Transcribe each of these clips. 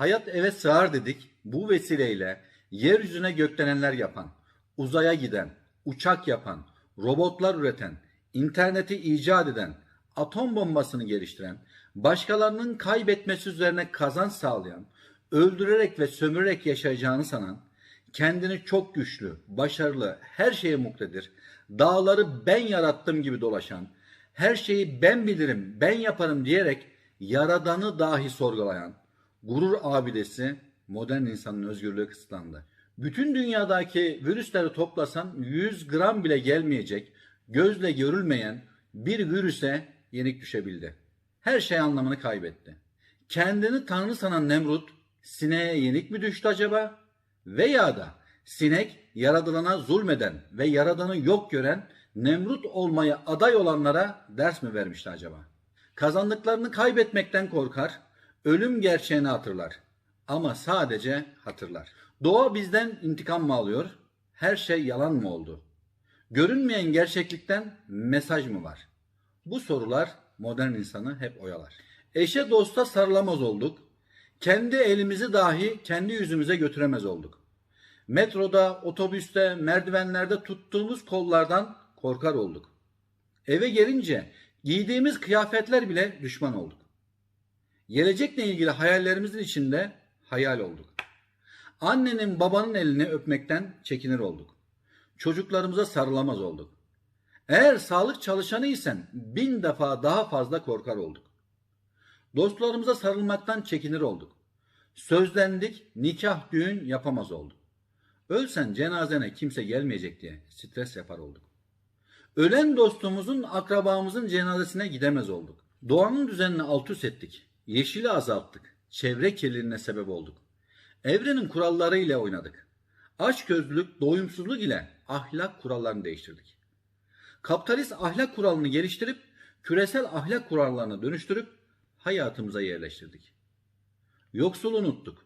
Hayat eve sığar dedik. Bu vesileyle yeryüzüne gökdelenler yapan, uzaya giden, uçak yapan, robotlar üreten, interneti icat eden, atom bombasını geliştiren, başkalarının kaybetmesi üzerine kazanç sağlayan, öldürerek ve sömürerek yaşayacağını sanan, kendini çok güçlü, başarılı, her şeye muktedir, dağları ben yarattım gibi dolaşan, her şeyi ben bilirim, ben yaparım diyerek yaradanı dahi sorgulayan, gurur abidesi modern insanın özgürlüğü kısıtlandı. Bütün dünyadaki virüsleri toplasan 100 gram bile gelmeyecek, gözle görülmeyen bir virüse yenik düşebildi. Her şey anlamını kaybetti. Kendini tanrı sanan Nemrut sineğe yenik mi düştü acaba? Veya da sinek yaradılana zulmeden ve yaradanı yok gören Nemrut olmaya aday olanlara ders mi vermişti acaba? Kazandıklarını kaybetmekten korkar, ölüm gerçeğini hatırlar. Ama sadece hatırlar. Doğa bizden intikam mı alıyor? Her şey yalan mı oldu? Görünmeyen gerçeklikten mesaj mı var? Bu sorular modern insanı hep oyalar. Eşe dosta sarılamaz olduk. Kendi elimizi dahi kendi yüzümüze götüremez olduk. Metroda, otobüste, merdivenlerde tuttuğumuz kollardan korkar olduk. Eve gelince giydiğimiz kıyafetler bile düşman olduk. Gelecekle ilgili hayallerimizin içinde hayal olduk. Annenin babanın elini öpmekten çekinir olduk. Çocuklarımıza sarılamaz olduk. Eğer sağlık çalışanıysan bin defa daha fazla korkar olduk. Dostlarımıza sarılmaktan çekinir olduk. Sözlendik, nikah, düğün yapamaz olduk. Ölsen cenazene kimse gelmeyecek diye stres yapar olduk. Ölen dostumuzun, akrabamızın cenazesine gidemez olduk. Doğanın düzenini alt üst ettik. Yeşili azalttık. Çevre kirliliğine sebep olduk. Evrenin kuralları ile oynadık. Açgözlülük, doyumsuzluk ile ahlak kurallarını değiştirdik. Kapitalist ahlak kuralını geliştirip küresel ahlak kurallarına dönüştürüp hayatımıza yerleştirdik. Yoksulu unuttuk.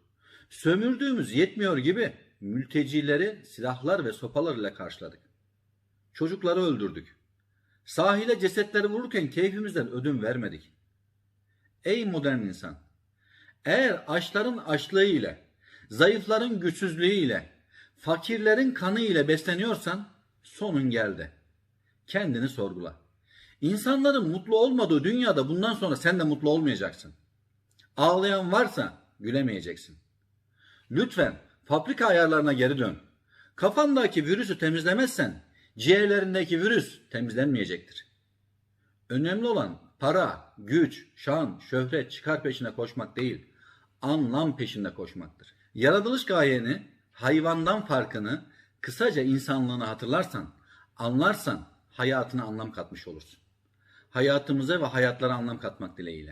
Sömürdüğümüz yetmiyor gibi mültecileri silahlar ve sopalar ile karşıladık. Çocukları öldürdük. Sahile cesetleri vururken keyfimizden ödün vermedik. Ey modern insan! Eğer açların açlığı ile, zayıfların güçsüzlüğü ile, fakirlerin kanı ile besleniyorsan sonun geldi. Kendini sorgula. İnsanların mutlu olmadığı dünyada bundan sonra sen de mutlu olmayacaksın. Ağlayan varsa gülemeyeceksin. Lütfen fabrika ayarlarına geri dön. Kafandaki virüsü temizlemezsen ciğerlerindeki virüs temizlenmeyecektir. Önemli olan para, güç, şan, şöhret, çıkar peşine koşmak değil, anlam peşinde koşmaktır. Yaratılış gayeni, hayvandan farkını, kısaca insanlığını hatırlarsan, anlarsan hayatına anlam katmış olursun. Hayatımıza ve hayatlara anlam katmak dileğiyle.